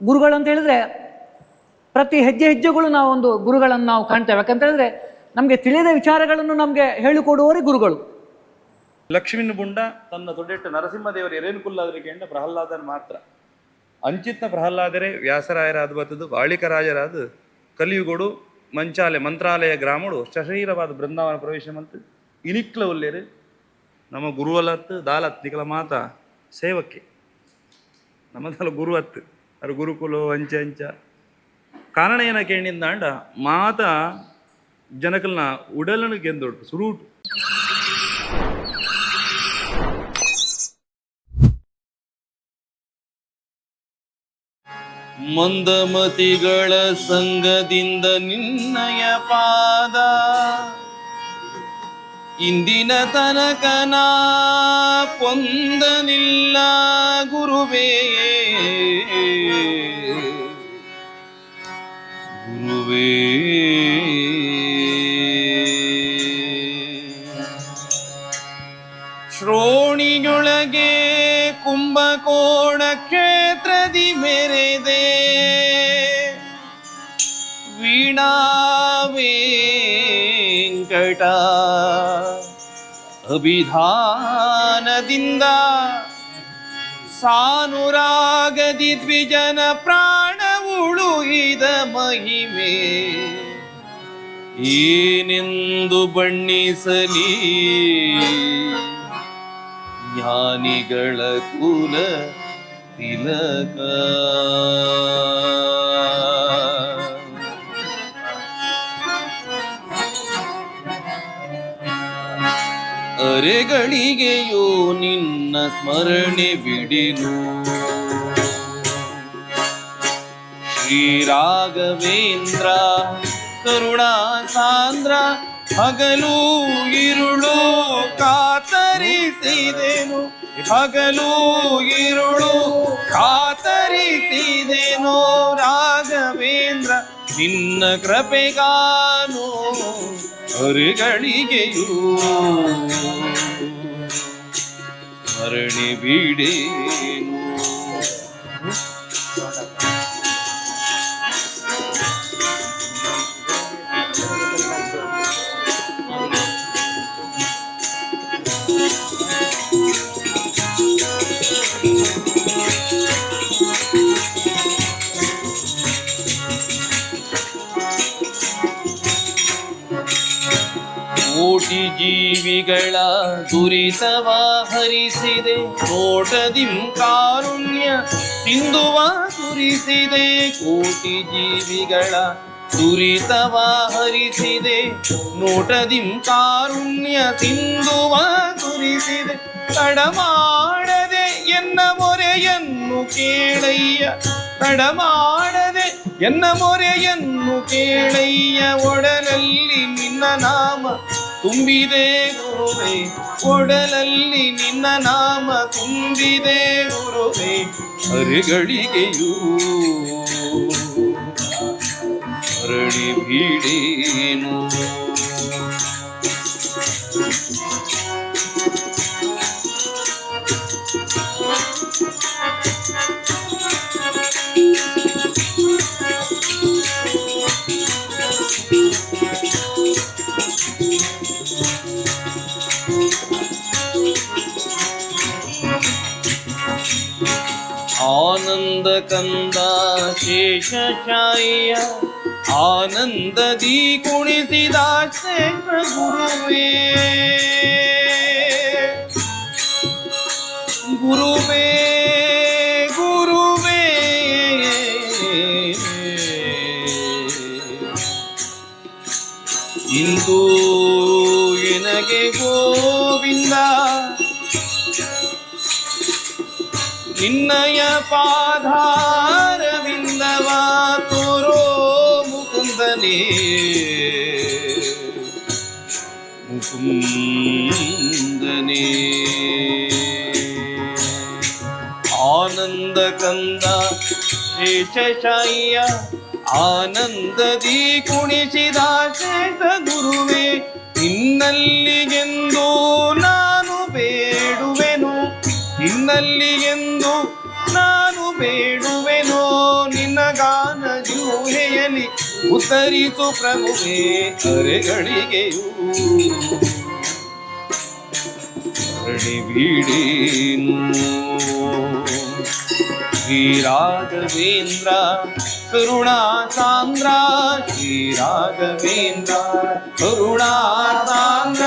ಗುರುಗಳು ಅಂತ ಹೇಳಿದ್ರೆ ಪ್ರತಿ ಹೆಜ್ಜೆ ಹೆಜ್ಜೆಗಳು ನಾವೊಂದು ಗುರುಗಳನ್ನು ನಾವು ಕಾಣ್ತೇವೆ. ಯಾಕಂತ ಹೇಳಿದ್ರೆ ನಮಗೆ ತಿಳಿದ ವಿಚಾರಗಳನ್ನು ನಮಗೆ ಹೇಳಿಕೊಡುವವರೇ ಗುರುಗಳು. ಲಕ್ಷ್ಮಿನ ಬುಂಡ ತನ್ನ ದೊಡ್ಡೆಟ್ಟು ನರಸಿಂಹದೇವರು ಎರೇನುಕುಲ್ಲಾದರಿಗೆ ಎಂಡ ಪ್ರಹ್ಲಾದನ್ ಮಾತ್ರ. ಅಂಚಿತ್ನ ಪ್ರಹ್ಲಾದರೇ ವ್ಯಾಸರಾಯರಾದ ಬತ್ತದು ಬಾಳಿಕರಾಜರಾದ ಕಲಿಯುಗೋಡು ಮಂಚಾಲೆ ಮಂತ್ರಾಲಯ ಗ್ರಾಮಡು ಶಶೀರವಾದ ಬೃಂದಾವನ ಪ್ರವೇಶ ಮಂತ್. ಇನಿಕ್ಲ ಒಲ್ಲೇರು, ನಮ್ಮ ಗುರುವಲತ್ತು ದಾಲತ್ ನಿಕಲ ಮಾತ, ಸೇವಕ್ಕೆ. ನಮ್ಮದಲ್ಲ ಗುರುವತ್ತು ಅದು ಗುರುಕುಲು, ಅಂಚ ಅಂಚ. ಕಾರಣ ಏನಕ್ಕೆ ಕೇಳಿಂದ ಅಂಡ, ಮಾತ ಜನಕಲ್ನ ಉಡಲನು ಗೆಂದೊಡು ಸುರೂಟು. ಮಂದಮತಿಗಳ ಸಂಘದಿಂದ ನಿನ್ನಯ ಪಾದ. ಇಂದಿನ ತನಕನ ಪೊಂದನಿಲ್ಲ ಗುರುವೇ. ಗುರುವೇ. ವೆಂಕಟ ಅಭಿಧಾನದಿಂದ ಸಾನುರಾಗದಿ ದ್ವಿಜನ ಪ್ರಾಣ ಉಳುಹಿದ ಮಹಿಮೆ. ಏನೆಂದು ಬಣ್ಣಿಸಲಿ? ಜ್ಞಾನಿಗಳ ಕುಲ ತಿಲಕ. ಅರೆಗಳಿಗೆಯೋ ನಿನ್ನ ಸ್ಮರಣೆ ಬಿಡಿನು. ಶ್ರೀರಾಘವೇಂದ್ರ ಕರುಣಾ ಸಾಂದ್ರ ಹಗಲು ಇರುಳು ಕಾತರಿಸಿದೆನು. ಹಗಲು ಇರುಳು ಕಾತರಿಸಿದೆನು ರಾಘವೇಂದ್ರ. ನಿನ್ನ ಕೃಪೆಗಾನು ಅರೆಗಳಿಗೆಯೂ ಮರಣಿ ಬಿಡೇನು? ಜೀವಿಗಳ ದುರಿತವ ಹರಿಸಿದೆ. ಕೋಟದಿಂ ಕಾರುಣ್ಯ ಸಿಂಧುವ ಸುರಿಸಿದೆ. ಕೋಟಿ ಜೀವಿಗಳ ದುರಿತವ ಹರಿಸಿದೆ. ನೋಟದಿಂ ಕಾರುಣ್ಯ ಸಿಂಧುವ ಸುರಿಸಿದೆ. ತಡಮಾಡದೆ ಎನ್ನ ಮೊರೆಯನ್ನು ಕೇಳಯ್ಯ. ತಡಮಾಡದೆ ಎನ್ನ ಮೊರೆಯನ್ನು ಕೇಳಯ್ಯ. ಒಡಲಲ್ಲಿ ನಿನ್ನ ನಾಮ ತುಂಬಿದೆ ಗುರುವೆ ಒಡಲಲ್ಲಿ ನಿನ್ನ ನಾಮ ತುಂಬಿದೆ ಗುರುವೆ ಅರೆಗಳಿಗೆಯೂ. ಅರಳಿ ಬೀಡೇನು ಕಂದ ಶೇಷಶಾಯಿಯ ಆನಂದದಿ ಕುಣಿಸಿದ ಶ್ರೇಷ್ಠ ಗುರುವೇ ಗುರುವೇ ಗುರುವೇ ನಿನ್ನಯ ಪಾಧಾರವಿಂದವಾ ತೋರೋ ಮುಕುಂದನೇ ಮುಕುಂದನೇ. ಆನಂದ ಕಂದ ಶೇಷಶಾಯಿಯ ಆನಂದದಿ ಕುಣಿಸಿದ ಶೇಷ ಗುರುವೇ ನಿನ್ನಲ್ಲಿಗೆಂದು ನಾನು ಬೇಡುವೆನು ಇನ್ನಲ್ಲಿಗೆಂದು ನಿನ್ನ ಗಾನ ಜೂಹೆಯಲಿ ಉತ್ತರಿಸು ಪ್ರಭುವೇ ಅರೆಗಳಿಗೆಯೂ ಹರಡಿ ಬೀಡೇನು ಶ್ರೀ ರಾಘವೇಂದ್ರ ಕರುಣಾ ಸಾಂದ್ರ ಶ್ರೀ ರಾಘವೇಂದ್ರ ಕರುಣಾ ಸಾಂದ್ರ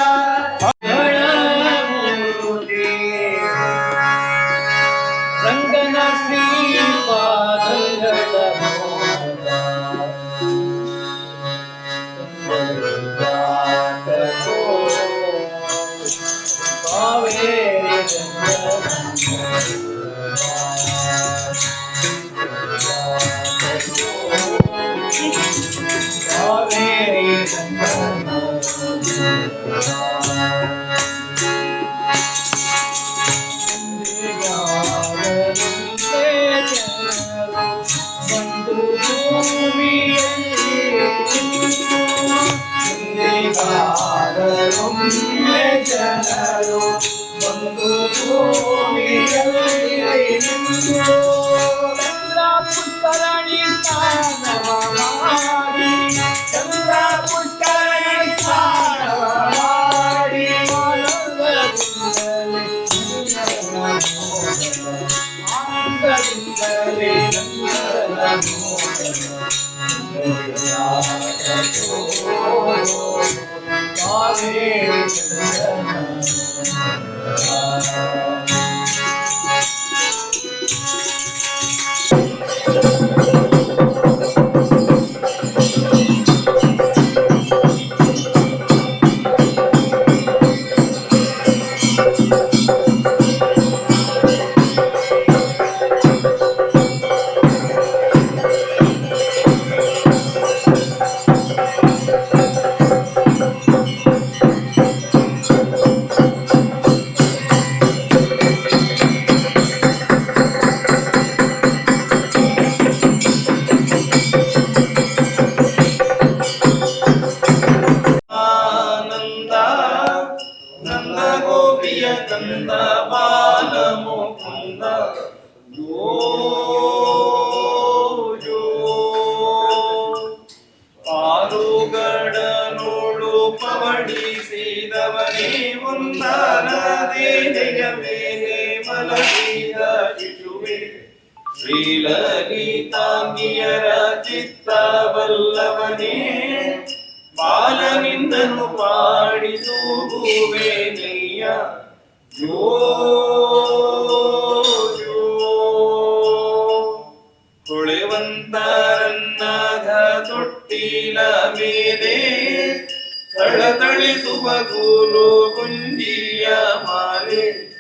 Música Thank you. ಮಲಗಿದ ಶಿಶುವೆ ಶ್ರೀಲಲಿತಾಂಗಿಯರ ಚಿತ್ತವಲ್ಲವನೇ, ಬಾಲನಿಂದನು ಪಾಡಿ ತೂಗುವೇನಯ್ಯ ಜೋ ಜೋ. ಹೊಳೆವಂತರನ್ನದ ತೊಟ್ಟಿಲ ಮೇಲೆ ತಳತಳಿಸುವ ಗೂಲು ಕುಂಜಿಯ ಮಾಲೆ.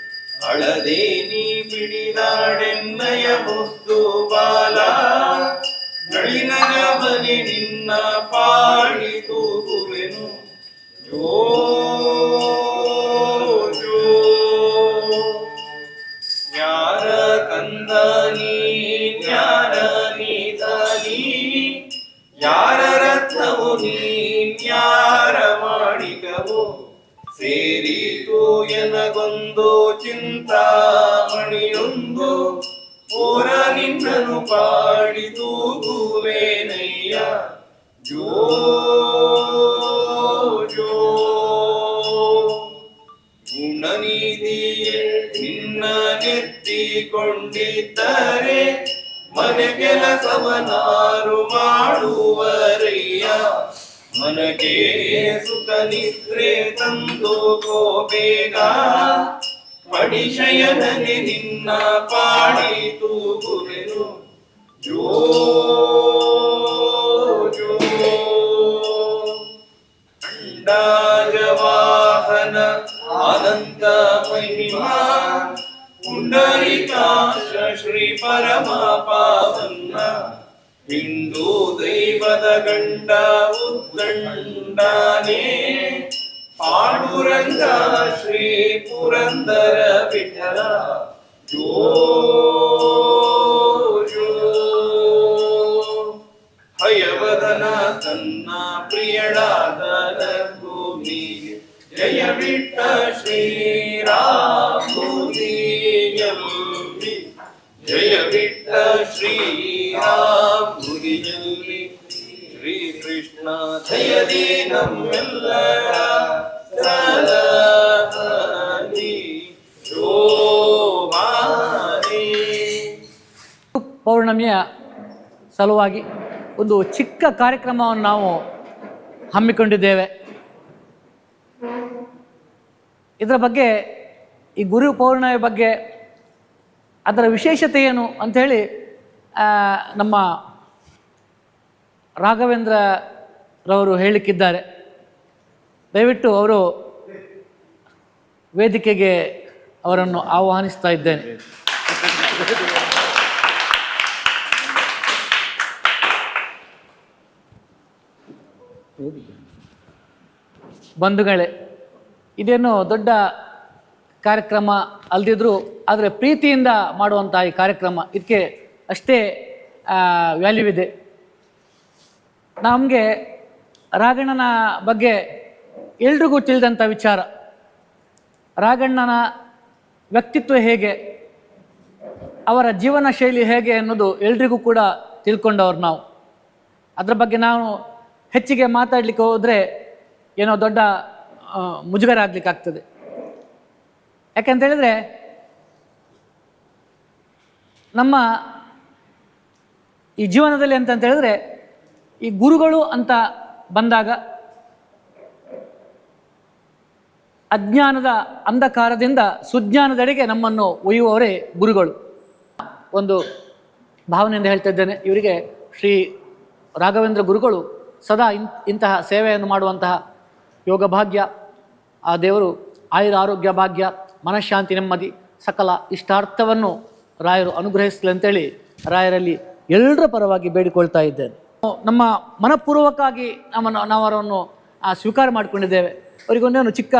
ಅಳದೆ ನೀ ಬಿಡಿದಾಡೆನ್ನಯ ಮುದ್ದು ಬಾಲ ನಳಿನಯ ಬಲಿ ನಿನ್ನ ಪಾಳಿತು ತೂಗುವೆನು. ಜೋ ಜೋ ಯಾರ ಕಂದ ನೀನ್ಯಾರ ನೀತಾನಿ ಯಾರ ರತ್ನವು ನೀ ಯಾರ ಮಾಡಿಕವೋ ಸೇರಿತು ಎನಗೊಂದು ಚಿಂತಾಮಣಿಯೊಂದು ಪೂರ ನಿನ್ನನು ಪಾಡಿದು ಭೂವೇನಯ್ಯ ಜೋ ಜೋ ಗುಣನಿಧಿಯೇ ನಿನ್ನ ನೆತ್ತಿಕೊಂಡಿದ್ದರೆ ಮನೆ ಕೆಲಸವನಾರು ಮಾಡುವರಯ್ಯ ಮನಗೆ ಸುಖ ನಿದ್ರೆ ತಂದು ಬೇಗ ಪಡಿಶಯನಲ್ಲಿ ನಿನ್ನ ಪಾಡಿ ತೂಗುವೆನು ಜೋ ಜೋ. ಅಂಡಾಜವಾಹನ ಅನಂತ ಮಹಿಮಾ. ಪುಂಡರಿಕಾಶ ಶ್ರೀ ಪರಮ ಪಾವನ್ನ ಹಿಂದೂ ದೈವದ ಗಂಡ ಉದ್ದಂಡಾನೇ ಪಾಂಡುರಂಗ ಶ್ರೀ ಪುರಂದರ ವಿಠಲ. ಜೋ. ಹಯವದನ ತನ್ನ ಪ್ರಿಯಳಾದ ಭೂಮಿ ಜಯ ಬಿಟ್ಟ ಶ್ರೀರಾಮುರಿಯಲ್ಲಿ ಜಯ ಬಿಟ್ಟ ಶ್ರೀರಾಮುರಿಯಲ್ಲಿ ಪೌರ್ಣಮಿಯ ಸಲುವಾಗಿ ಒಂದು ಚಿಕ್ಕ ಕಾರ್ಯಕ್ರಮವನ್ನು ನಾವು ಹಮ್ಮಿಕೊಂಡಿದ್ದೇವೆ. ಇದರ ಬಗ್ಗೆ, ಈ ಗುರು ಪೌರ್ಣಮಿ ಬಗ್ಗೆ ಅದರ ವಿಶೇಷತೆ ಏನು ಅಂಥೇಳಿ ನಮ್ಮ ರಾಘವೇಂದ್ರ ರವರು ಹೇಳಿಕ್ಕಿದ್ದಾರೆ. ದಯವಿಟ್ಟು ಅವರು ವೇದಿಕೆಗೆ ಅವರನ್ನು ಆಹ್ವಾನಿಸ್ತಾ ಇದ್ದೇನೆ. ಬಂಧುಗಳೇ, ಇದೇನು ದೊಡ್ಡ ಕಾರ್ಯಕ್ರಮ ಅಲ್ದಿದ್ರು, ಆದರೆ ಪ್ರೀತಿಯಿಂದ ಮಾಡುವಂಥ ಈ ಕಾರ್ಯಕ್ರಮ ಇದಕ್ಕೆ ಅಷ್ಟೇ ವ್ಯಾಲ್ಯೂ ಇದೆ. ನಮಗೆ ರಾಘಣ್ಣನ ಬಗ್ಗೆ ಎಲ್ರಿಗೂ ತಿಳಿದಂಥ ವಿಚಾರ. ರಾಗಣ್ಣನ ವ್ಯಕ್ತಿತ್ವ ಹೇಗೆ? ಅವರ ಜೀವನ ಶೈಲಿ ಹೇಗೆ ಅನ್ನೋದು ಎಲ್ರಿಗೂ ಕೂಡ ತಿಳ್ಕೊಂಡವ್ರು ನಾವು. ಅದರ ಬಗ್ಗೆ ನಾವು ಹೆಚ್ಚಿಗೆ ಮಾತಾಡಲಿಕ್ಕೆ ಹೋದರೆ ಏನೋ ದೊಡ್ಡ ಮುಜುಗರ ಆಗ್ಲಿಕ್ಕಾಗ್ತದೆ ಯಾಕಂತ ಹೇಳಿದ್ರೆ, ನಮ್ಮ ಈ ಜೀವನದಲ್ಲಿ ಅಂತಂತ ಹೇಳಿದ್ರೆ, ಈ ಗುರುಗಳು ಅಂತ ಬಂದಾಗ ಅಜ್ಞಾನದ ಅಂಧಕಾರದಿಂದ ಸುಜ್ಞಾನದೆಡೆಗೆ ನಮ್ಮನ್ನು ಒಯ್ಯುವವರೇ ಗುರುಗಳು. ಒಂದು ಭಾವನೆಯಿಂದ ಹೇಳ್ತಾ ಇದ್ದೇನೆ, ಇವರಿಗೆ ಶ್ರೀ ರಾಘವೇಂದ್ರ ಗುರುಗಳು ಸದಾ ಇಂತಹ ಸೇವೆಯನ್ನು ಮಾಡುವಂತಹ ಯೋಗ ಭಾಗ್ಯ, ಆ ದೇವರು ಆಯುರ ಆರೋಗ್ಯ ಭಾಗ್ಯ, ಮನಃಶಾಂತಿ ನೆಮ್ಮದಿ, ಸಕಲ ಇಷ್ಟಾರ್ಥವನ್ನು ರಾಯರು ಅನುಗ್ರಹಿಸಲಿ ಅಂತೇಳಿ ರಾಯರಲ್ಲಿ ಎಲ್ಲರ ಪರವಾಗಿ ಬೇಡಿಕೊಳ್ತಾ ಇದ್ದೇನೆ. ನಮ್ಮ ಮನಪೂರ್ವಕವಾಗಿ ನಮ್ಮನ್ನು ನಾವು ಅವರನ್ನು ಸ್ವೀಕಾರ ಮಾಡಿಕೊಂಡಿದ್ದೇವೆ. ಅವರಿಗೊಂದೇನು ಚಿಕ್ಕ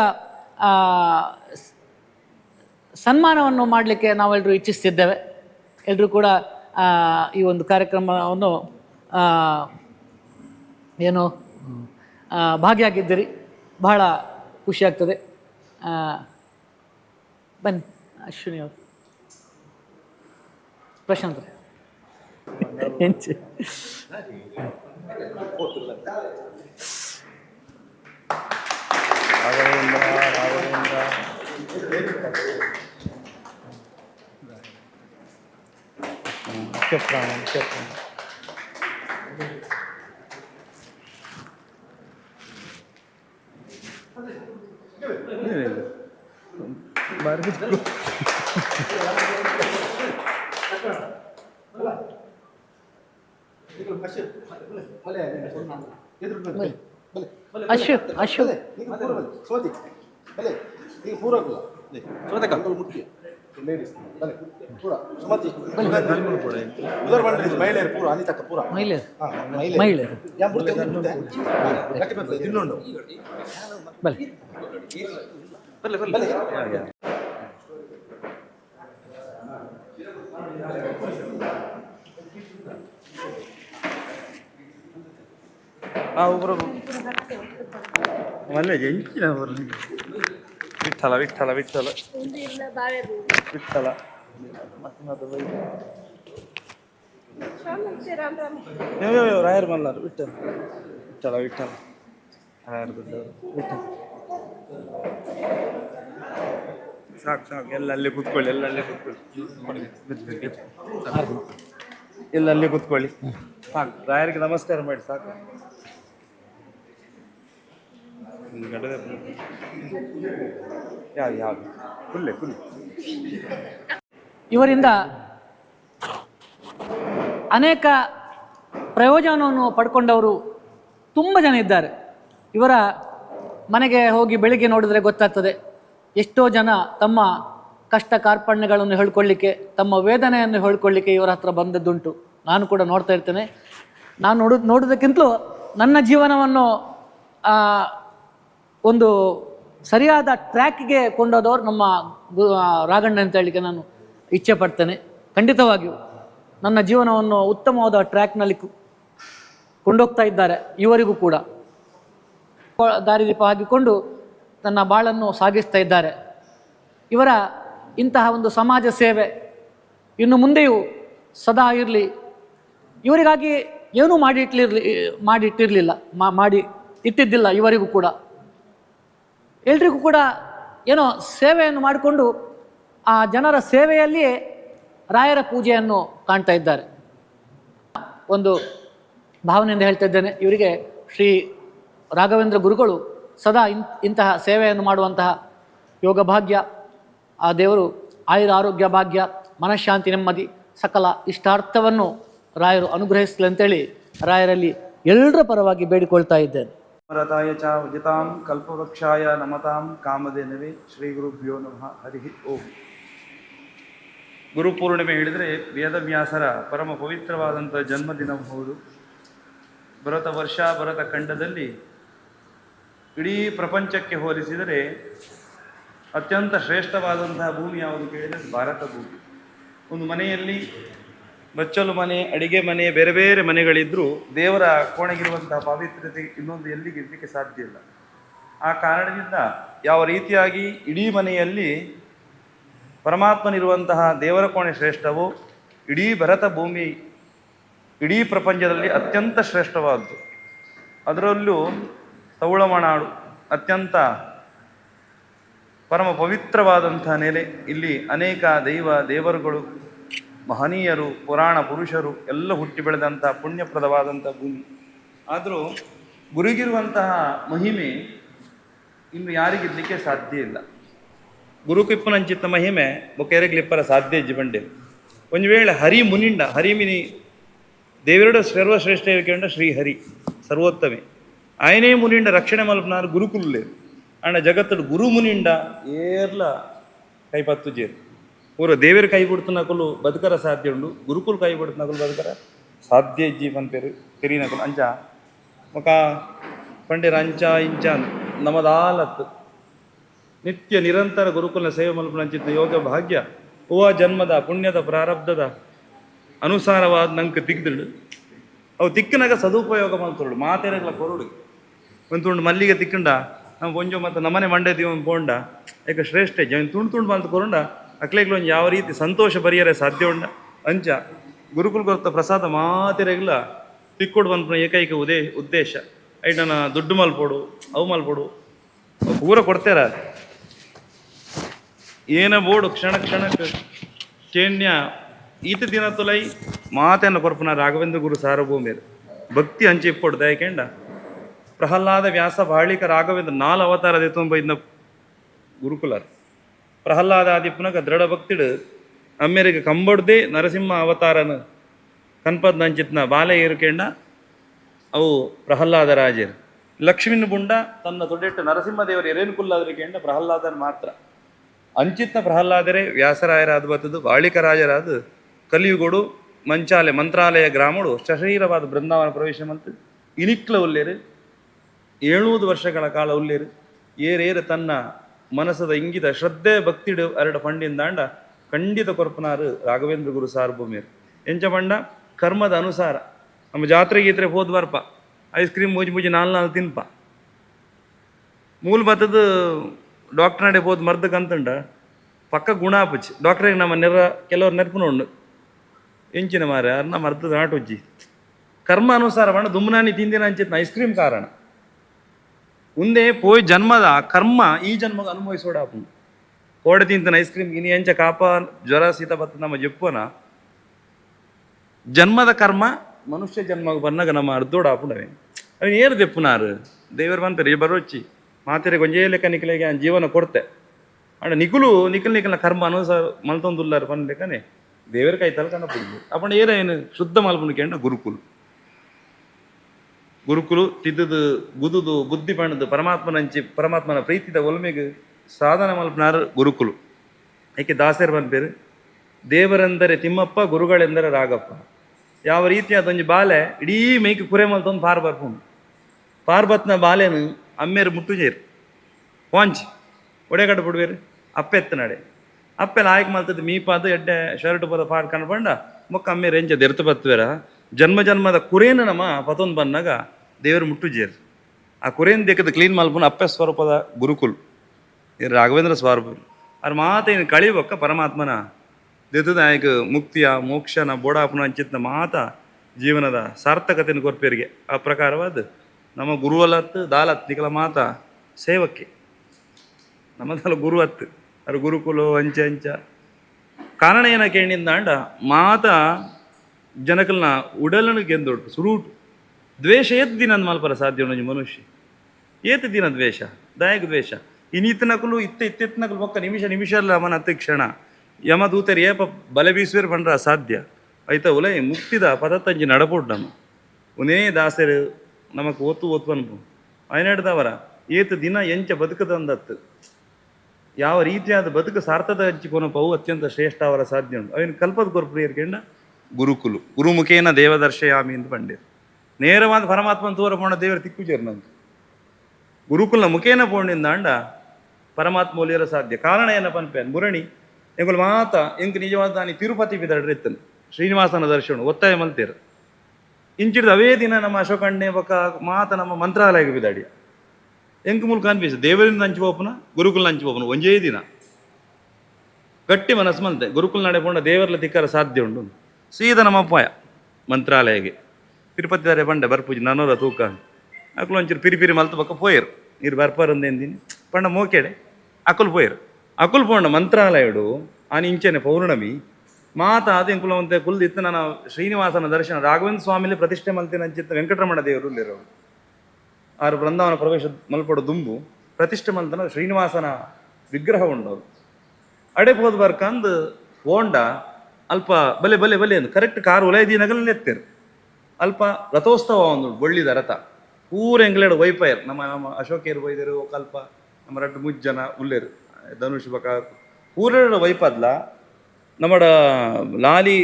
ಸನ್ಮಾನವನ್ನು ಮಾಡಲಿಕ್ಕೆ ನಾವೆಲ್ಲರೂ ಇಚ್ಛಿಸ್ತಿದ್ದೇವೆ. ಎಲ್ಲರೂ ಕೂಡ ಈ ಒಂದು ಕಾರ್ಯಕ್ರಮವನ್ನು ಏನು ಭಾಗಿಯಾಗಿದ್ದೀರಿ. ಬಹಳ ಖುಷಿಯಾಗ್ತದೆ ಬನ್ನಿ, ಅಶ್ವಿನಿ ಅವರು. ಪ್ರಶಾಂತ್ ಅವ್ರೆ. ಹೆಂಚು ರಾಘವೇಂದ್ರ ರಾಘವೇಂದ್ರ ಮುಖ್ಯಪ್ರಾಣ ಮುಖ್ಯಪ್ರಾಣ ಅಶು ಅಶ್ವ ಸೋತಿ. ಬಲೆ ಈಗ ಪೂರ ಸೋತಕ ಮುಖ್ಯ ಲೇಡೀಸ್ ಬಲೆ ಪೂರ ಸುಮತಿ. ಉದರ್ ಬಂಡ್ರಿ ಮಹಿಳೆಯರು ಪೂರ ಅನಿತಕ್ಕ ಪೂರ ಮಹಿಳೆಯರು. ಮಹಿಳೆಯರು. ಯಾ ಬರ್ತದೆ ಬಲೆ ಬನ್ನಿ ಬಲೆ ಆ ಒಬ್ಬರು ಮನೆ ಎಂಚಿನ ಬರಲಿ ವಿಠಲ ವಿಠಲ ವಿಠಲ ವಿಠಲ ರಾಯರ್ ಮಲ್ಲಾರು ವಿಠಲ ವಿಠಲ ವಿಠಲ ರಾಯರ್ ದೊಡ್ಡವರು ವಿಠಲ ಸಾಕು ಸಾಕು ಎಲ್ಲ ಅಲ್ಲೇ ಕೂತ್ಕೊಳ್ಳಿ ಎಲ್ಲ ಅಲ್ಲೇ ಕೂತ್ಕೊಳ್ಳಿ. ಎಲ್ಲ ಅಲ್ಲೇ ಕೂತ್ಕೊಳ್ಳಿ. ಸಾಕು. ರಾಯರಿಗೆ ನಮಸ್ಕಾರ ಮಾಡಿ ಸಾಕು. ಫುಲ್ ಇವರಿಂದ ಅನೇಕ ಪ್ರಯೋಜನವನ್ನು ಪಡ್ಕೊಂಡವರು ತುಂಬ ಜನ ಇದ್ದಾರೆ. ಇವರ ಮನೆಗೆ ಹೋಗಿ ಬೆಳಿಗ್ಗೆ ನೋಡಿದ್ರೆ ಗೊತ್ತಾಗ್ತದೆ, ಎಷ್ಟೋ ಜನ ತಮ್ಮ ಕಷ್ಟ ಕಾರ್ಪಣ್ಯಗಳನ್ನು ಹೇಳ್ಕೊಳ್ಳಿಕ್ಕೆ, ತಮ್ಮ ವೇದನೆಯನ್ನು ಹೇಳ್ಕೊಳ್ಳಿಕ್ಕೆ ಇವರ ಹತ್ರ ಬಂದದ್ದುಂಟು. ನಾನು ಕೂಡ ನೋಡ್ತಾ ಇರ್ತೇನೆ. ನಾನು ನೋಡು ನೋಡೋದಕ್ಕಿಂತಲೂ ನನ್ನ ಜೀವನವನ್ನು ಒಂದು ಸರಿಯಾದ ಟ್ರ್ಯಾಕ್ಗೆ ಕೊಂಡೋದವರು ನಮ್ಮ ರಾಗಣ್ಣ ಅಂತ ಹೇಳಲಿಕ್ಕೆ ನಾನು ಇಚ್ಛೆ ಪಡ್ತೇನೆ. ಖಂಡಿತವಾಗಿಯೂ ನನ್ನ ಜೀವನವನ್ನು ಉತ್ತಮವಾದ ಟ್ರ್ಯಾಕ್ನಲ್ಲಿ ಕೊಂಡೋಗ್ತಾ ಇದ್ದಾರೆ ಇವರಿಗೂ ಕೂಡ. ದಾರಿದೀಪ ಹಾಕಿಕೊಂಡು ತನ್ನ ಬಾಳನ್ನು ಸಾಗಿಸ್ತಾ ಇದ್ದಾರೆ. ಇವರ ಇಂತಹ ಒಂದು ಸಮಾಜ ಸೇವೆ ಇನ್ನು ಮುಂದೆಯೂ ಸದಾ ಇರಲಿ. ಇವರಿಗಾಗಿ ಏನೂ ಮಾಡಿ ಇಟ್ಲಿರ್ಲಿ ಮಾಡಿಟ್ಟಿರಲಿಲ್ಲ ಮಾಡಿ ಇಟ್ಟಿದ್ದಿಲ್ಲ ಇವರಿಗೂ ಕೂಡ. ಎಲ್ರಿಗೂ ಕೂಡ ಏನೋ ಸೇವೆಯನ್ನು ಮಾಡಿಕೊಂಡು ಆ ಜನರ ಸೇವೆಯಲ್ಲಿಯೇ ರಾಯರ ಪೂಜೆಯನ್ನು ಕಾಣ್ತಾ ಇದ್ದಾರೆ. ಒಂದು ಭಾವನೆಯಿಂದ ಹೇಳ್ತಾ ಇದ್ದೇನೆ, ಇವರಿಗೆ ಶ್ರೀ ರಾಘವೇಂದ್ರ ಗುರುಗಳು ಸದಾ ಇಂತಹ ಸೇವೆಯನ್ನು ಮಾಡುವಂತಹ ಯೋಗ ಭಾಗ್ಯ, ಆ ದೇವರು ಆಯುರ ಆರೋಗ್ಯ ಭಾಗ್ಯ, ಮನಃಶಾಂತಿ ನೆಮ್ಮದಿ, ಸಕಲ ಇಷ್ಟಾರ್ಥವನ್ನು ರಾಯರು ಅನುಗ್ರಹಿಸಲಿ ಅಂತೇಳಿ ರಾಯರಲ್ಲಿ ಎಲ್ಲರ ಪರವಾಗಿ ಬೇಡಿಕೊಳ್ತಾ ಇದ್ದೇನೆ. ರತಾಯ ಚ ಉಜಿತಾಂ ಕಲ್ಪವೃಕ್ಷಾಯ ನಮತಾಂ ಕಾಮಧೇನವೇ ಶ್ರೀ ಗುರುಭ್ಯೋ ನಮಃ. ಹರಿ ಓಂ. ಗುರುಪೂರ್ಣಿಮೆ ಹೇಳಿದರೆ ವೇದವ್ಯಾಸರ ಪರಮ ಪವಿತ್ರವಾದಂಥ ಜನ್ಮದಿನ ಹೌದು. ಭರತ ವರ್ಷ ಭರತ ಖಂಡದಲ್ಲಿ ಇಡೀ ಪ್ರಪಂಚಕ್ಕೆ ಹೋಲಿಸಿದರೆ ಅತ್ಯಂತ ಶ್ರೇಷ್ಠವಾದಂತಹ ಭೂಮಿ ಯಾವುದು ಕೇಳಿದರೆ ಭಾರತ ಭೂಮಿ. ಒಂದು ಮನೆಯಲ್ಲಿ ಬಚ್ಚಲು ಮನೆ, ಅಡಿಗೆ ಮನೆ, ಬೇರೆ ಬೇರೆ ಮನೆಗಳಿದ್ದರೂ ದೇವರ ಕೋಣೆಗಿರುವಂತಹ ಪವಿತ್ರತೆ ಇನ್ನೊಂದು ಎಲ್ಲಿಗೆ ಇರಲಿಕ್ಕೆ ಸಾಧ್ಯ ಇಲ್ಲ. ಆ ಕಾರಣದಿಂದ ಯಾವ ರೀತಿಯಾಗಿ ಇಡೀ ಮನೆಯಲ್ಲಿ ಪರಮಾತ್ಮನಿರುವಂತಹ ದೇವರ ಕೋಣೆ ಶ್ರೇಷ್ಠವು, ಇಡೀ ಭರತ ಭೂಮಿ, ಇಡೀ ಪ್ರಪಂಚದಲ್ಲಿ ಅತ್ಯಂತ ಶ್ರೇಷ್ಠವಾದ್ದು. ಅದರಲ್ಲೂ ತೌಳಮನಾಡು ಅತ್ಯಂತ ಪರಮ ಪವಿತ್ರವಾದಂತಹ ನೆಲೆ. ಇಲ್ಲಿ ಅನೇಕ ದೈವ ದೇವರುಗಳು ಮಹನೀಯರು ಪುರಾಣ ಪುರುಷರು ಎಲ್ಲ ಹುಟ್ಟಿ ಬೆಳೆದಂಥ ಪುಣ್ಯಪ್ರದವಾದಂಥ ಭೂಮಿ ಆದರೂ ಗುರುಗಿರುವಂತಹ ಮಹಿಮೆ ಇನ್ನು ಯಾರಿಗಿರ್ಲಿಕ್ಕೆ ಸಾಧ್ಯ ಇಲ್ಲ ಗುರುಕಿಪ್ಪನಂಚಿತ್ತ ಮಹಿಮೆ ಬೊಕೆರೆಗ್ಲಿಪ್ಪರ ಸಾಧ್ಯ ಇಜ್ಜಿ ಒಂದು ವೇಳೆ ಹರಿ ಮುನಿಂಡ ಹರಿಮಿನಿ ದೇವರುಡ ಸರ್ವಶ್ರೇಷ್ಠ ಹೇಳ್ಕೊಂಡ ಶ್ರೀಹರಿ ಸರ್ವೋತ್ತಮೆ ఆయనే మునిండ రక్షణ మలుపునారు గురుకులు లేరు అండ్ జగత్తుడు గురు మునిండ ఏర్ల కైపత్తు చేరు ఊరు దేవేరు కైపడుతున్నకులు బతుకర సాధ్య ఉండు గురుకులు కైపడుతున్నకులు బతుకర సాధ్య జీవన్ పేరు పెరిగినకులు అంచ ఒక పండి ರಂಚ ಇಂಚ ನಮದಾಲತ್ ನಿತ್ಯ ನಿರಂತರ ಗುರುಕುಲ ಸೇವೆ ಮಲ್ಪನಂಚಿತ್ತ ಯೋಗ ಭಾಗ್ಯ ಹೂವ ಜನ್ಮದ ಪುಣ್ಯದ ಪ್ರಾರಬ್ಧದ ಅನುಸಾರವಾದ ನಂಗೆ ತಿಗ್ದಿಡು ಅವು ತಿಕ್ಕನಾಗ ಸದುಪಯೋಗ ಮಾಡ್ತೊಳ್ಳು ಮಾತೇರಗಳ ಕೊರಡು ಒಂದು ತುಂಡು ಮಲ್ಲಿಗೆ ತಿಕ್ಕಂಡ ನಾವು ಒಂಜು ಮತ್ತು ನಮ್ಮನೆ ಮಂಡೆ ದೀವ ಪೋಂಡ ಯಾಕೆ ಶ್ರೇಷ್ಠ ಜನ ತುಂಡು ತುಂಡು ಬಂತು ಕೊರಂಡ ಅಕ್ಲೆಗ್ಲು ಒಂದು ಯಾವ ರೀತಿ ಸಂತೋಷ ಬರೆಯರೆ ಸಾಧ್ಯ ಉಂಡ? ಅಂಚ, ಗುರುಕುಲ್ ಕೊರತ ಪ್ರಸಾದ ಮಾತಿರೆಗ್ಲ ತಿಕ್ಕೊಡು ಏಕೈಕ ಉದೇ, ಉದ್ದೇಶ. ಐ ನನ್ನ ದುಡ್ಡು ಮಲ್ಪೋಡು, ಅವು ಮಲ್ಪೋಡು. ಪೂರ ಕೊಡ್ತಾರ? ಏನ ಬೋಡು, ಕ್ಷಣ ಕ್ಷಣಕ್ಕೆ ಚೇಣ್ಯ ಈತ ದಿನ ತುಲೈ ಮಾತೆಯನ್ನು ಕೊರ್ಪನ ರಾಘವೇಂದ್ರ ಗುರು ಸಾರ್ವಭೌಮೇರು ಭಕ್ತಿ ಹಂಚಿ ಇಪ್ಪೊಡು ದಯಕೆಂಡ ಪ್ರಹ್ಲಾದ ವ್ಯಾಸ ಬಾಳಿಕ ರಾಘವೇಂದ್ರ ನಾಲ್ ಅವತಾರ ತುಂಬ ಇದ್ನ ಗುರುಕುಲರ್. ಪ್ರಹ್ಲಾದ ಪುನಕ ದೃಢ ಭಕ್ತಿಡು. ಅಮ್ಮೆರಿಗೆ ಕಂಬೊಡ್ದೆ ನರಸಿಂಹ ಅವತಾರನ ಕನ್ಪದ್ ನಂಚಿತ್ನ ಬಾಲೆ ಏರುಕೆಂಡ ಅವು ಪ್ರಹ್ಲಾದ ರಾಜರು. ಲಕ್ಷ್ಮಿನ ಬುಂಡ ತನ್ನ ದೊಡ್ಡೆಟ್ಟು ನರಸಿಂಹದೇವರು ಕೇಂದ್ರ ಪ್ರಹ್ಲಾದನ್ ಮಾತ್ರ. ಅಂಚಿತ್ನ ಪ್ರಹ್ಲಾದರೇ ವ್ಯಾಸರಾಯರಾದ ಬತ್ತದು, ಬಾಳಿಕ ರಾಜರಾದ ಕಲಿಯುಗೋಡು, ಮಂಚಾಲೆ, ಮಂತ್ರಾಲಯ ಗ್ರಾಮಡು, ಸಶರೀರವಾದ ಬೃಂದಾವನ ಪ್ರವೇಶ ಮಂತ್. ಇನಿಕ್ಲ ಉಲ್ಲೇರು ಏಳೂದು ವರ್ಷಗಳ ಕಾಲ ಉಲ್ಲೇರು, ಏರೇರು ತನ್ನ ಮನಸ್ಸದ ಇಂಗಿತ, ಶ್ರದ್ಧೆ ಭಕ್ತಿಡು ಎರಡು ಪಂಡಿಂದಾಂಡ ಖಂಡಿತ ಕೊರ್ಪನಾರು ರಾಘವೇಂದ್ರ ಗುರು ಸಾರ್ವಭೌಮಿಯರು ಎಂಚ ಪಂಡ, ಕರ್ಮದ ಅನುಸಾರ. ನಮ್ಮ ಜಾತ್ರೆಗೆ ಇದ್ರೆ ಹೋದ್ ಬರ್ಪ ಐಸ್ ಕ್ರೀಮ್ ಮೂಜಿ ಮೂಜಿ ನಾಲ್ ನಾಲ್ ತಿನ್ಪ. ಮೂಲ ಬತ್ತದ ಡಾಕ್ಟರ್ ನಡೆ ಹೋದ್ ಮರ್ದಕ್ಕಂತಂಡ ಪಕ್ಕ ಗುಣ ಡಾಕ್ಟರ್ ಡಾಕ್ಟ್ರಿಗೆ ನಮ್ಮ ನೆರ ಕೆಲವರು ನೆನಪು ಉಂಡು ಎಂಚಿನ ಮಾರ ಅರ್ನ ಮರ್ತದ ನಾಟುಜ್ಜಿ. ಕರ್ಮ ಅನುಸಾರ ಬಣ್ಣ ದುಮ್ನಾನಿ ತಿಂದಿನ ಅಂಚಿತ್ನ ಐಸ್ ಕ್ರೀಮ್ ಕಾರಣ. ಪೋಯ್ ಜನ್ಮದ ಕರ್ಮ ಈ ಜನ್ಮಗ ಅನುಭವಿಸೋಡಾಪು ಕೋಡೆ ತಿಂತನ ಐಸ್ ಕ್ರೀಮ್ ಇನಿ ಎಂಚ ಕಾಪ, ಜ್ವರ, ಸೀತ ಬತ್ತ ನಮ್ಮ ಜಪ್ಪನ ಜನ್ಮದ ಕರ್ಮ ಮನುಷ್ಯ ಜನ್ಮಗ ಬನ್ನಗ ನಮ್ಮ ಅರ್ಧೋಡಾಪುಂಡವೆ ಅವನು. ಏನು ದೆಪ್ಪುನಾರು ದೇವರು ಬಂತಾರೆ ಬರೋಚ್ಚಿ ಮಾತೆರೆ ಗೊಂಜೇ ಲೆಕ್ಕ ನಿಖಲಿಗೆ ಜೀವನ ಕೊಡ್ತೆ. ಅಂಡ ನಿಖುಲು ನಿಖಲ್ ನಿಖಲ್ನ ಕರ್ಮ ಅನುಸಾರ ಮಲ್ತೊಂದುಲ್ಲಾರ ಲೆಕ್ಕನೆ ದೇವರ ಕೈ ತಲ್ಕನ ಪುಡ್ದು ಅಪ್ಪಣ ಏನೇನು ಶುದ್ಧ ಮಲ್ಪುಣಿಕೆಂಡ ಗುರುಕುಲು. ಗುರುಕುಲು ತಿದ್ದುದು, ಗುದುದು ಬುದ್ಧಿ ಪಣದು ಪರಮಾತ್ಮನಂಚಿ ಪರಮಾತ್ಮನ ಪ್ರೀತಿದ ಒಲ್ಮೆಗೆ ಸಾಧನ ಮಲ್ಪನಾರು ಗುರುಕುಲು. ಏಕೆ ದಾಸರು ಬಂದ್ಬೇರು ದೇವರೆಂದರೆ ತಿಮ್ಮಪ್ಪ, ಗುರುಗಳೆಂದರೆ ರಾಗಪ್ಪ ಯಾವ ರೀತಿ ಅದೊಂದು ಬಾಲೆ ಇಡೀ ಮೈಕ್ ಕುರೆ ಮಲ್ತೊಂದು ಪಾರ್ ಬರ್ಪುಂಡು ಪಾರ್ಬತ್ನ ಬಾಲೆನು ಅಮ್ಮೇರು ಮುಟ್ಟುಜೇರು ವಾಂಚಿ ಒಡೆಗಟ್ಟು ಬಿಡ್ಬೇರು ಅಪ್ಪ ಎತ್ತನಡೆ ಅಪ್ಪೆಲ್ಲ ಆಯ್ಕೆ ಮೀ ಮೀಪಾದ ಎಡ್ಡೆ ಶರ್ಟ್ ಪದ ಪಾಡ್ ಕಂಡ್ಬಂಡ ಮೊಕ್ಕ ಅಮ್ಮೆ ರೇಂಜ ದೆರ್ತು ಬತ್ವೇರ ಜನ್ಮ ಜನ್ಮದ ಕುರೇನ ನಮ್ಮ ಪತೊಂದು ಬಂದಾಗ ದೇವರು ಮುಟ್ಟು ಜೇರ್ ಆ ಕುರೇನ್ ದೇಕದ ಕ್ಲೀನ್ ಮಲ್ಪುನ ಅಪ್ಪ ಸ್ವರೂಪದ ಗುರುಕುಲ್. ಇದು ರಾಘವೇಂದ್ರ ಸ್ವರೂಪ ಅವ್ರ ಮಾತೇನು ಕಳಿಬೇಕ ಪರಮಾತ್ಮನ ದೇತದ ಮುಕ್ತಿಯ, ಮೋಕ್ಷನ, ಬೋಡಾಪನ ಅಂಚಿತ್ನ ಮಾತ ಜೀವನದ ಸಾರ್ಥಕತೆಯನ್ನು ಕೊರ್ಪೇರಿಗೆ. ಆ ಪ್ರಕಾರವಾದ ನಮ್ಮ ಗುರುವಲತ್ ದಾಲತ್ ನಿಕಲ ಮಾತ ಸೇವಕ್ಕೆ. ನಮ್ಮದಲ್ಲ ಗುರುವತ್ತು. ಅವ್ರ ಗುರುಕುಲು, ಅಂಚೆ ಅಂಚ. ಕಾರಣ ಏನ ಕೇಳಿಂದ ಅಂಡ ಮಾತ ಜನಕಲ್ನ ಉಡಲನು ಗೆಂದೊಟ್ಟು ಸುರೂಟು. ದ್ವೇಷ ಏತ್ ದಿನ ಮಲ್ಪರ ಸಾಧ್ಯ ಉಂಡು ಮನುಷ್ಯ. ಏತ್ ದಿನ ದ್ವೇಷ, ದಾಯಕ ದ್ವೇಷ. ಇನ್ನಿತ್ತನಕಲು ಇತ್ತ ಇತ್ತಿತ್ತನಕಲು ಒಕ್ಕ ನಿಮಿಷ ನಿಮಿಷ ಅಲ್ಲ ಅವನ ಹತ್ತು ಕ್ಷಣ. ಯಮದೂತರು ಏಪ ಬಲೆ ಬೀಸುವೇರು ಪಂಡ್ರ ಅಸಾಧ್ಯ. ಐತ ಉಲೈ ಮುಕ್ತಿದ ಪದತ್ತಂಜಿ ನಮ್ಮ ಉನೇ ದಾಸರು ನಮಕ್ ಒತ್ತು ಅನ್ಪು ಅಯ್ನಾಡ್ದವರ ಏತ್ ದಿನ ಎಂಚ ಬದುಕದಂದತ್ತು ಯಾವ ರೀತಿಯಾದ ಬದುಕು ಸಾರ್ಥದ ಹಂಚಿಕೊನ ಪವು ಅತ್ಯಂತ ಶ್ರೇಷ್ಠ ಅವರ ಸಾಧ್ಯ ಉಂಟು. ಅವನು ಕಲ್ಪದ ಕೊರ್ಪುರಿಯರ್ ಕೆಂಡ ಗುರುಕುಲು. ಗುರುಮುಖೇನ ದೇವದರ್ಶಯಾಮಿ ಅಂತ ಬಂದಿರು ನೇರವಾದ ಪರಮಾತ್ಮನ ತೋರ ಪೋಣ ದೇವರ ತಿಕ್ಕುಜೇರು ನಂಗೆ ಗುರುಕುಲ ಮುಖೇನ ಪೋಣಿಂದ ಅಂಡ ಪರಮಾತ್ಮ ಸಾಧ್ಯ. ಕಾರಣ ಏನಪ್ಪ ಅನ್ಪೇನ್ ಮುರಣಿ ಎಂಗುಲು ಮಾತ ಎಂಕ್ ನಿಜವಾದ ತಿರುಪತಿ ಬಿದಡ್ರಿತ್ತನು. ಶ್ರೀನಿವಾಸನ ದರ್ಶನ ಒತ್ತಾಯ ಮಲ್ತೀರ. ಇಂಚಿಡ್ದು ಅವೇ ದಿನ ನಮ್ಮ ಅಶೋಕಣ್ಣೆ ಪಕ್ಕ ಮಾತ ನಮ್ಮ ಮಂತ್ರಾಲಯಕ್ಕೆ ಬಿದಾಡಿ ಎಂಕ್ ಮೂಲಕ ಅನ್ಪಿಸ, ದೇವರಿಂದ ಹಂಚಿಬೋಪನ ಗುರುಕುಲ ಹಂಚಿಬೋಪನ ಒಂಜೇ ದಿನ. ಗಟ್ಟಿ ಮನಸ್ಸು ಮಲ್ತೆ. ಗುರುಕುಲ ನಡೆಪೋಂಡ ದೇವರ್ಲ ತಿಕ್ಕರ ಸಾಧ್ಯ ಉಂಡು ಸೀದ ನಮ್ಮ ಅಪ್ಪಾಯ ಮಂತ್ರಾಲಯಗೆ. ತಿರುಪತಿ ದಾರೆ ಬಂಡೆ ಬರ್ಪೂಜಿ ನಾನೂರ ತೂಕ. ಅಕ್ಕಲು ಒಂಚೂರು ಪಿರಿ ಪಿರಿ ಮಲ್ತು ಬಕ್ಕ ಪೋಯರು ನೀರು ಬರ್ಪಾರಂದೇಂದಿನಿ ಪಂಡ ಮೋಕೆಡೆ ಅಕುಲ್ ಪೋಯರು. ಅಕುಲ್ ಪೋಂಡ ಮಂತ್ರಾಲಯಡು, ಆನಿ ಇಂಚೆನೆ ಪೌರ್ಣಮಿ, ಮಾತ ಅದೇ ಕುಲ ಅಂತ ಕುಲ್ದು ಇತ್ತು ನಾನು ಶ್ರೀನಿವಾಸನ ದರ್ಶನ. ರಾಘವೇಂದ್ರ ಸ್ವಾಮಿಲಿ ಪ್ರತಿಷ್ಠೆ ಮಲ್ತಿನ ಅಂಚಿತ್ತ ವೆಂಕಟರಮಣ ದೇವರು ಇಲ್ಲಿರೋರು. ಆರು ಬೃಂದಾವನ ಪ್ರವೇಶ ಮಲ್ಪಡು ದುಂಬು, ಪ್ರತಿಷ್ಠೆ ಮಲ್ತನ ಶ್ರೀನಿವಾಸನ ವಿಗ್ರಹ ಉಂಡವರು ಅಡೆ ಹೋದ್ ಬರ್ಕಂದು ಹೋಂಡ ಅಲ್ಪ, ಬಲೆ ಬಲೆ ಬಲೆ ಅಂದ್. ಕರೆಕ್ಟ್ ಕಾರ್ ಉಲೈ ದಿನಗಳು ಎತ್ತೇರು ಅಲ್ಪ ರಥೋತ್ಸವ ಒಂದು ಒಳ್ಳಿದ ರಥ. ಪೂರ ಎಂಗ್ಲೇಡ್ ವೈಪಯರ್ ನಮ್ಮ ನಮ್ಮ ಅಶೋಕೇರು ವೈದ್ಯರು ಕಲ್ಪ, ನಮ್ಮ ರಡ್ಡು ಮುಜ್ಜನ ಉಲ್ಲೇರು. ಧನುಷ್ ಬಕ, ಪೂರ ವೈಪದ್ಲ. ನಮ್ಮಡ ಲಾಲಿ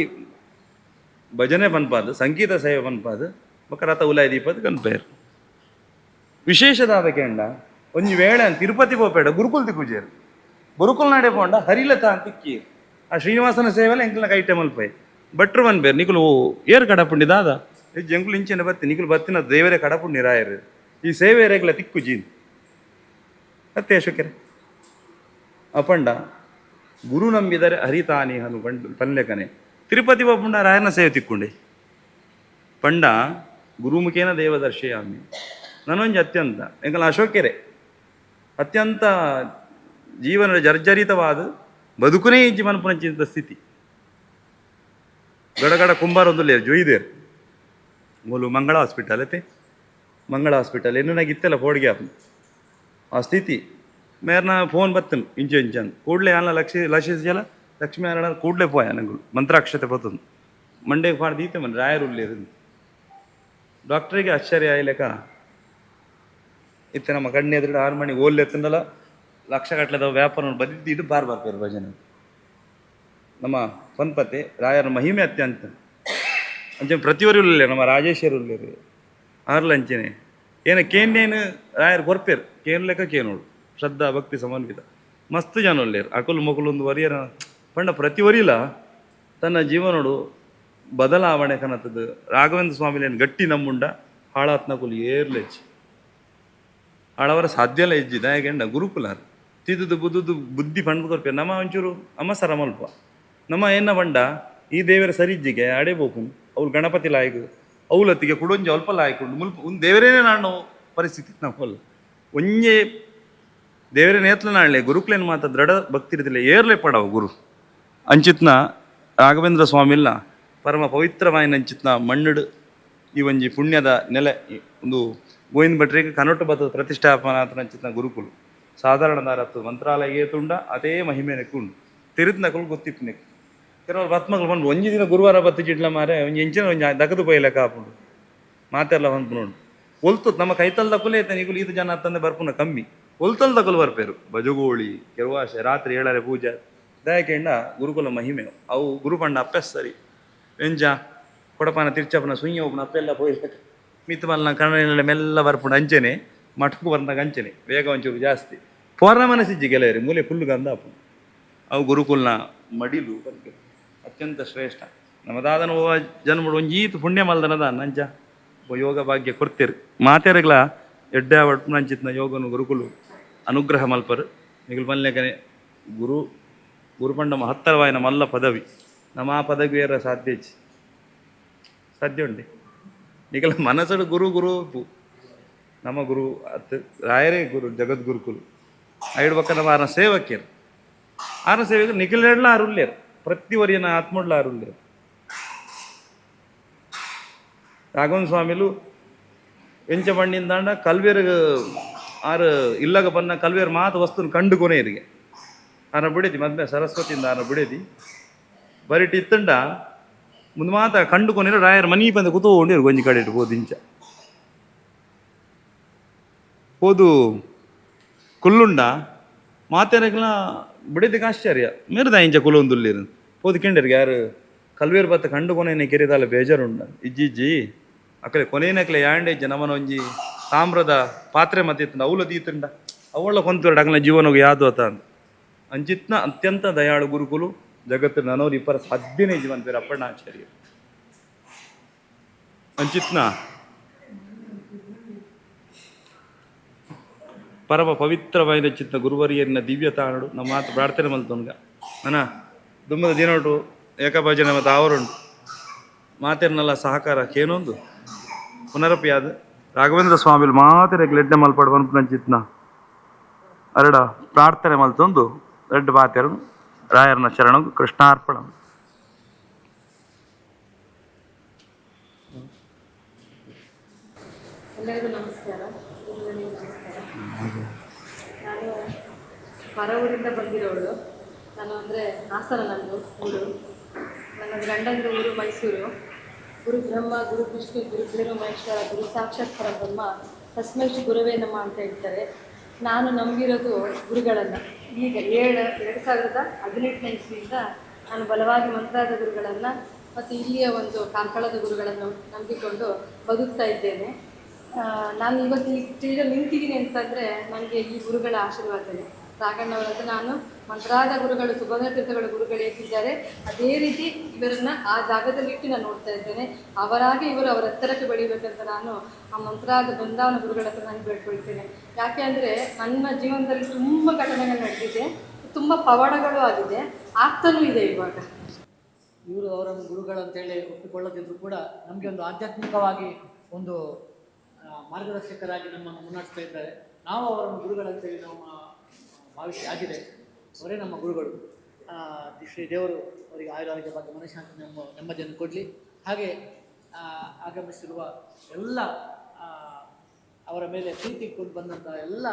ಭಜನೆ ಬನ್ಪಾದ್, ಸಂಗೀತ ಸೇವೆ ಪನ್ಪಾದ್ ಬೊಕ ರಥ ಉಲಾಯ್ ದೀಪದ್ ಕನ್ಪೇರು ವಿಶೇಷದಾದ ಕೇಂಡ, ಒಂಜಿ ವೇಳೆ ತಿರುಪತಿ ಪೋಪೇಡ ಗುರುಕುಲ್ ತಿಕ್ಕುಜೇರು ಗುರುಕುಲ್ ನಡೆ ಪೋಂಡ ಹರಿಲತ ಅಂತ ತಿಕ್ಕಿ ಆ ಶ್ರೀನಿವಾಸನ ಸೇವೆಲ್ಲ ಎಂಕ್ಲ ಕೈಟೆ ಮಲ್ಪೈ. వన్ ಬನ್ಬೇರು ನಿಕುಲು ಏರ್ ಕಡಪುಂಡಿ, ದಾದ? ಹೆಜ್ಜೆ ಎಂಕುಲು ಇಂಚಿನ ಬತ್ತಿ ನಿಕುಲು ಬತ್ತಿನ ದೇವರೇ ಕಡಪುಂಡಿ, ರಾಯರು. ಈ ಸೇವೆ ರೇಗ್ಲ ತಿಕ್ಕು ಜೀನ್. ಅತ್ತೆ ಅಶೋಕರೆ ಅಪಂಡ, ಗುರು ನಂಬಿದರೆ ಹರಿತಾನಿ ಹನು ಬಂಡು ಪಲ್ಲೆಕನೆ ತಿರುಪತಿ ಪೋಪುಂಡ ರಾಯನ ಸೇವೆ ತಿಕ್ಕೊಂಡೆ. ಪಂಡ, ಗುರುಮುಖೇನ ದೇವದರ್ಶಯಾಮಿ ನನೊಂಜಿ ಅತ್ಯಂತ ಎಂಕಲ ಅಶೋಕೆರೆ ಅತ್ಯಂತ ಜೀವನದ ಜರ್ಜರಿತವಾದ ಬದುಕುನೇ ಇಜ್ಜಿ ಮನಪುನಂಚಿಂತ ಸ್ಥಿತಿ. ಗಡಗಡ ಕುಂಬಾರೊಂದುಲ್ಲೆ ಜೊಯ್ದೇರು ಮೂಲು ಮಂಗಳ ಹಾಸ್ಪಿಟಲ್ ಐತೆ. ಮಂಗಳ ಹಾಸ್ಪಿಟಲ್ ಎನ್ನು ನಾಗ ಇತ್ತೆಲ್ಲ ಫೋಡ್ಗೆ ಆ ಸ್ಥಿತಿ. ಮೇರ್ನ ಫೋನ್ ಬತ್ತನು, ಇಂಚು ಇಂಚನ್ ಕೂಡಲೇ ಅಲ್ಲ ಲಕ್ಷ ಲಕ್ಷಿಸಲ್ಲ ಲಕ್ಷ್ಮೀ ನಾರಾಯಣ ಕೂಡಲೇ ಪೋಯ ನಂಗಳು ಮಂತ್ರಾಕ್ಷತೆ ಬತ್ತದು ಮಂಡೆಗೆ ಪಾಡ್ದು ಈತೆ ಮನೆ ರಾಯರುಲ್ಲೇರು ಡಾಕ್ಟ್ರಿಗೆ ಆಶ್ಚರ್ಯ ಆಯ್ಲೆಕ್ಕ ಇತ್ತೆ ನಮ್ಮ ಕಣ್ಣು ಎದುರು ಆರು ಮಣಿ ಓಲ್ ಎತ್ತಂದಲ್ಲ ಲಕ್ಷ ಗಟ್ಟಲೆದ ವ್ಯಾಪಾರ ಬದಿದ್ದು ಇದು ಬಾರ್ ಬರ್ತಾರೆ ಭಜನೆ. ನಮ್ಮ ಪನ್ಪತೆ ರಾಯರ ಮಹಿಮೆ ಅತ್ಯಂತ. ಅಂಚೆ ಪ್ರತಿಯೊರು ಇರಲಿಲ್ಲ, ನಮ್ಮ ರಾಜೇಶ್ವರ ಇರಲಿ ಆರ್ಲ ಅಂಚೆನೆ. ಏನ ಕೇನೇನು ರಾಯರ್ ಕೊರ್ಪೇರು ಕೇನ್ ಲೆಕ್ಕ ಕೇನೋಳು ಶ್ರದ್ಧಾ, ಭಕ್ತಿ, ಸಮನ್ವಿತ. ಮಸ್ತ್ ಜನ ಒಳ್ಳೆಯರು ಅಕುಲು ಒಂದು ವರಿಯರ ಪಂಡ ಪ್ರತಿ ವರಿಲ ತನ್ನ ಜೀವನೋಡು ಬದಲಾವಣೆ ಕನತದ್ದು ರಾಘವೇಂದ್ರ ಸ್ವಾಮಿಲೇನು ಗಟ್ಟಿ ನಂಬುಂಡ ಹಾಳಾತ್ನಕುಲು ಏರ್ಲೆಚ್ಚಿ ಆಳವರ ಸಾಧ್ಯಲ್ಲ ಇಜ್ಜಿದ ಯಾಕೆಂಡ ಗುರುಕುಲಾರ್ ತಿದ್ದುದು ಬುದ್ದುದು ಬುದ್ಧಿ ಪಂಡ್ ಕೊರ್ಪೆ ನಮ್ಮ ಒಂಚೂರು ಅಮ್ಮ ಸರ ಮಲ್ಪ ನಮ್ಮ ಏನ ಬಂಡ ಈ ದೇವರ ಸರಿಜ್ಜಿಗೆ ಅಡೆ ಬೋಕು ಅವ್ರು ಗಣಪತಿ ಲಾಯಕ್ ಅವಲತ್ತಿಗೆ ಕುಡೊಂಜಿ ಅಲ್ಪ ಲಾಯ್ಕೊಂಡು ಮುಲ್ಪ ಒಂದು ದೇವರೇನೇ ನಾನು ಪರಿಸ್ಥಿತಿ ನಮ್ಮಲ್ಲ ಒಂಜೆ ದೇವರ ನೇತ್ಲ ನಾಳೆ ಗುರುಕ್ಲೇನ್ ಮಾತ ದೃಢ ಭಕ್ತಿರದಿಲ್ಲ, ಏರ್ಲೆ ಪಡವ ಗುರು. ಅಂಚಿತ್ನ ರಾಘವೇಂದ್ರ ಸ್ವಾಮಿಲ್ಲ ಪರಮ ಪವಿತ್ರವಾಯಿನ ಅಂಚಿತ್ನ ಮಣ್ಣುಡು ಈ ಒಂಜಿ ಪುಣ್ಯದ ನೆಲೆ ಒಂದು ಗೋವಿಂದ ಭಟ್ರಿಗೆ ಕನೊಟ್ಟು ಬತ್ತದ ಪ್ರತಿಷ್ಠಾಪನಾ ಅಂಚಿತ್ನ ಗುರುಕುಲು. ತುಂಡ, ಅದೇ ಮಹಿಮೆ ನೆಕ್ಕುಂಡು ತಿರುದ್ ನಕಲು ಗೊತ್ತಿತ್ತು ನೆಕ್. ಕೆಲವರು ಬತ್ಮಗಳು ಬಂದು ಒಂಜಿ ದಿನ ಗುರುವಾರ ಬತ್ತು ಜಿಡ್ಲ ಮಾರೆ, ಒಂಜಿ ಎಂಚಿನ ಒಂಜಿ ದಗದು ಪೊಯ್ಲೆಕ್ಕ ಕಾಪುಂಡು. ಮಾತೆಲ್ಲ ಹೊಂದು ನೋಡು ಒಲ್ತು ನಮ್ಮ ಕೈತಲ್ ದಕ್ಕಲೇ ಐತೆ, ನಿಗುಲು ಇದು ಜನ ತಂದೆ ಬರ್ಪುನ ಕಮ್ಮಿ. ಒಲ್ತಲ್ ದಕ್ಕಲು ಬರ್ಪೇರು. ಬಜಗೋಳಿ ಕೆರವಾಶೆ, ರಾತ್ರಿ ಏಳರೆ ಪೂಜೆ. ದಯಕೆಂಡ ಗುರುಕುಲ ಮಹಿಮೆ. ಅವು ಗುರುಪಂಡ ಅಪ್ಪೆ ಸರಿ ಎಂಜ, ಕೊಡಪಾನ ತಿರ್ಚಪ್ಪನ ಸುಯ್ಯ ಒಬ್ಬನ ಅಪ್ಪೆಲ್ಲ ಪೋಯ್ಲೆಕ್ಕ. ಮಿತ್ ಮಲ್ಲ ಕನ್ನಡ ಮೆಲ್ಲ ಬರ್ಪುಂಡು ಅಂಚೆನೆ. ಮಠಕ್ಕೂ ಬಂದಾಗ ಅಂಚನೆ ವೇಗ ಒಂಚೂರು ಜಾಸ್ತಿ. ಪೂರ್ಣ ಮನಸ್ಸಿಜ್ಜಿ ಗೆಲೆಯರಿ ಮೂಲೆ ಫುಲ್ ಗಂಧ ಆಪುಂಡು ಅವು ಗುರುಕುಲ್ನ ಮಡಿಲು ಬಗ್ಗೆ ಅತ್ಯಂತ ಶ್ರೇಷ್ಠ. ನಮ್ಮದಾದನ ಓ ಜನ್ಮಡು ಒಂಜೀತು ಪುಣ್ಯ ಮಲ್ದನದ, ನಂಜ ಯೋಗ ಭಾಗ್ಯ ಕೊಡ್ತೀರಿ ಮಾತೇರಗ್ಲ ಎಡ್ಡ ಒಟ್ಟು ನಂಚಿತ್ನ ಯೋಗನು ಗುರುಕುಲು ಅನುಗ್ರಹ ಮಲ್ಪರು. ನಿಗಲ್ ಮಲ್ಲೆಗನೆ ಗುರು ಗುರುಪಂಡ ಮಹತ್ತರವಾಯಿನ ಮಲ್ಲ ಪದವಿ. ನಮ್ಮ ಆ ಪದವಿಯರ ಸಾಧ್ಯ ಇಜ್ಜಿ. ಸಾಧ್ಯ ಉಂಡೆ ನಿಗಲ ಮನಸ್ಸಡು ಗುರು ಗುರು. ನಮ್ಮ ಗುರು ಅತ್ ರಾಯರೇ ಗುರು ಜಗದ್ಗುರುಕುಲು ಐಡು ಪಕ್ಕ ನಮ್ಮ ಆರನ ಸೇವಕಿಯರು ಆರನ ಸೇವಕರು ನಿಖಿಲೆಡ್ಲ ಅರುಲ್ಯರು ಪ್ರತಿ ವರಿಯನ ಆತ್ಮಡ್ಲ ಅರುಲ್ಯರು ರಾಘವನ್ ಸ್ವಾಮಿಲು ಎಂಚ ಮಣ್ಣಿಂದಾಂಡ ಕಲ್ವೇರ್ ಆರು ಇಲ್ಲಗ ಬನ್ನ ಕಲ್ವೇರ್ ಮಾತು ವಸ್ತುನ ಕಂಡು ಕೊನೆಯರಿಗೆ ಆನ ಬಿಡೇದಿ ಮದ್ಮೆ ಸರಸ್ವತಿಯಿಂದ ಆನ ಬಿಡೇದಿ ಬರಿಟ್ ಇತ್ತಂಡ ಮುಂದೆ ಮಾತ ಕಂಡು ಕೊನೆರು ರಾಯರ ಮನಿ ಬಂದು ಕೂತ್ಕೊಂಡಿರು ಗೊಂಜಿ ಕಡೆ ಇಟ್ಟು ಹೋದ್ ಇಂಚ ಹೋದು ಕುಲ್ಲುಂಡ ಮಾತೇನಕ್ಲ ಬಿಡಿದಕ್ಕೆ ಆಶ್ಚರ್ಯ. ಮೇರ್ದ ಇಂಚ ಕುಲೊಂದುಲ್ಲಿರು. ಹೋದು ಕೆಂಡರಿಗೆ ಯಾರು, ಕಲ್ವೇರ್ ಬತ್ತ ಕಂಡು ಕೊನೆನೆ ಕೆರಿದಾಲ ಬೇಜಾರುಂಡ. ಇಜ್ಜಿ ಅಕಲೆ ಕೊನೆನಕ್ಲೆ ಯಾಂಡೆ ಇಜ್ಜ ನಮನ ಒಂಜಿ ತಾಮ್ರದ ಪಾತ್ರೆ ಮತ್ತಿತ್ತಂಡ ಅವಲ ದೀತುಂಡ ಅವಳ ಕೊಂತುರ್ಡ ಅಕಲ ಜೀವನ ಯಾದು ಅತ ಅಂತ ಅಂಚಿತ್ನ ಅತ್ಯಂತ ದಯಾಳು ಗುರುಕುಲು ಜಗತ್ತು ನನೋರು ಇಪ್ಪರ ಸಾಧ್ಯನೇ ಜೀವನ ಬೇರೆ ಅಪ್ಪಣ್ಣಾಚಾರ್ಯ ಅಂಚಿತ್ನ ಪರಮ ಪವಿತ್ರವಾದ ಚಿತ್ತ ಗುರುವರಿಯನ್ನ ದಿವ್ಯ ತಾಣಡು. ನಮ್ಮ ಮಾತು ಪ್ರಾರ್ಥನೆ ಮಲ್ತೊನ್ಗ ಅನ ದುಮ್ಮದ ದಿನೋಟು ಏಕಭಜನೆ ಮತ್ತು ಅವರುಂಟು ಮಾತಿರ್ನೆಲ್ಲ ಸಹಕಾರ ಕೇನೊಂದು? ಪುನರಪಿ ಆದ ರಾಘವೇಂದ್ರ ಸ್ವಾಮಿಲ್ ಮಾತಿರ ಮಲ್ಪಡ ಬಂದು ಪನ್ಪುನಂಚಿತ್ನ ಅರಡ ಪ್ರಾರ್ಥನೆ ಮಲ್ತೊಂದು ರೆಡ್ ಮಾತೆರನು ರಾಯರನ ಶರಣು ಕೃಷ್ಣಾರ್ಪಣ. ಎಲ್ಲರಿಗೂ ನಮಸ್ಕಾರ ಗುರುಗಳಿಗೆ ನಮಸ್ಕಾರ ನಾನು ಹೊರ ಊರಿಂದ ಬಂದಿರೋಳು ನಾನು ಅಂದರೆ ಹಾಸನ ನಂದು ಊರು. ನನ್ನ ಗಂಡಂದು ಊರು ಮೈಸೂರು. ಗುರು ಬ್ರಹ್ಮ, ಗುರು ವಿಷ್ಣು, ಗುರು ಗುರು ಮಹೇಶ್ವರ ಗುರು ಸಾಕ್ಷಾತ್ ಪರಬ್ರಹ್ಮ ಹಸ್ಮೇಶ್ ಗುರುವೇ ನಮ್ಮ ಅಂತ ಹೇಳ್ತಾರೆ. ನಾನು ನಂಬಿರೋದು ಗುರುಗಳನ್ನು. ಈಗ ಏಳು, ಎರಡು ಸಾವಿರದ ಹದಿನೆಂಟನೇ ಇಸ್ವಿಯಿಂದ ನಾನು ಬಲವಾಗಿ ಮಂತ್ರಾದ ಗುರುಗಳನ್ನು ಮತ್ತು ಇಲ್ಲಿಯ ಒಂದು ಕಾರ್ಕಳದ ಗುರುಗಳನ್ನು ನಂಬಿಕೊಂಡು ಬದುಕ್ತಾ ಇದ್ದೇನೆ. ನಾನು ಇವತ್ತು ಈಗ ನಿಂತಿದ್ದೀನಿ ಅಂತಂದರೆ ನನಗೆ ಈ ಗುರುಗಳ ಆಶೀರ್ವಾದನೆ. ರಾಘಣ್ಣವರ ಹತ್ರ ನಾನು ಮಂತ್ರಾದ ಗುರುಗಳು ಸುಗಂಧ ತೀರ್ಥಗಳ ಗುರುಗಳು ಹೇಗಿದ್ದಾರೆ ಅದೇ ರೀತಿ ಇವರನ್ನ ಆ ಜಾಗದಲ್ಲಿಟ್ಟು ನಾನು ನೋಡ್ತಾ ಇದ್ದೇನೆ. ಅವರಾಗಿ ಇವರು ಅವರ ಎತ್ತರಕ್ಕೆ ಬೆಳಿಬೇಕಂತ ನಾನು ಆ ಮಂತ್ರಾದ ಬೃಂದಾವನ ಗುರುಗಳ ಹತ್ರ ನಾನು ಬೇಡ್ಕೊಳ್ತೇನೆ ಯಾಕೆ ಅಂದರೆ ನನ್ನ ಜೀವನದಲ್ಲಿ ತುಂಬ ಘಟನೆಗಳು ನಡೆದಿದೆ. ತುಂಬ ಪವಾಡಗಳು ಆಗಿದೆ. ಆಗ್ತಾನೂ ಇದೆ ಇವಾಗ. ಇವರು ಅವರನ್ನು ಗುರುಗಳಂತೇಳಿ ಒಪ್ಪಿಕೊಳ್ಳದಿದ್ರು ಕೂಡ ನಮಗೆ ಒಂದು ಆಧ್ಯಾತ್ಮಿಕವಾಗಿ ಒಂದು ಮಾರ್ಗದರ್ಶಕರಾಗಿ ನಮ್ಮನ್ನು ಮುನ್ನಡೆಸ್ತಾ ಇದ್ದಾರೆ. ನಾವು ಅವರನ್ನು ಗುರುಗಳಂತೇಳಿ ನಮ್ಮ ಭಾವಿಸಿ ಆಗಿದೆ. ಅವರೇ ನಮ್ಮ ಗುರುಗಳು. ಶ್ರೀ ದೇವರು ಅವರಿಗೆ ಆಯುರಾರೋಗ್ಯ ಬಗ್ಗೆ ಮನಃಶಾಂತಿ ನಮ್ಮ ನೆಮ್ಮದಿಯನ್ನು ಕೊಡಲಿ. ಹಾಗೆ ಆಗಮಿಸಿರುವ ಎಲ್ಲ ಅವರ ಮೇಲೆ ಪ್ರೀತಿ ಕೊಂಡು ಬಂದಂಥ ಎಲ್ಲ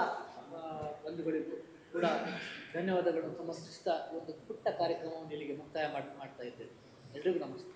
ಬಂಧುಗಳಿಗೂ ಕೂಡ ಧನ್ಯವಾದಗಳು. ಸಮರ್ಪಿಸ್ತಾ ಒಂದು ಪುಟ್ಟ ಕಾರ್ಯಕ್ರಮವನ್ನು ಇಲ್ಲಿಗೆ ಮುಕ್ತಾಯ ಮಾಡಿ, ಮಾಡ್ತಾ ಇದ್ದೇವೆ. ಎಲ್ರಿಗೂ ನಮಸ್ತೆ.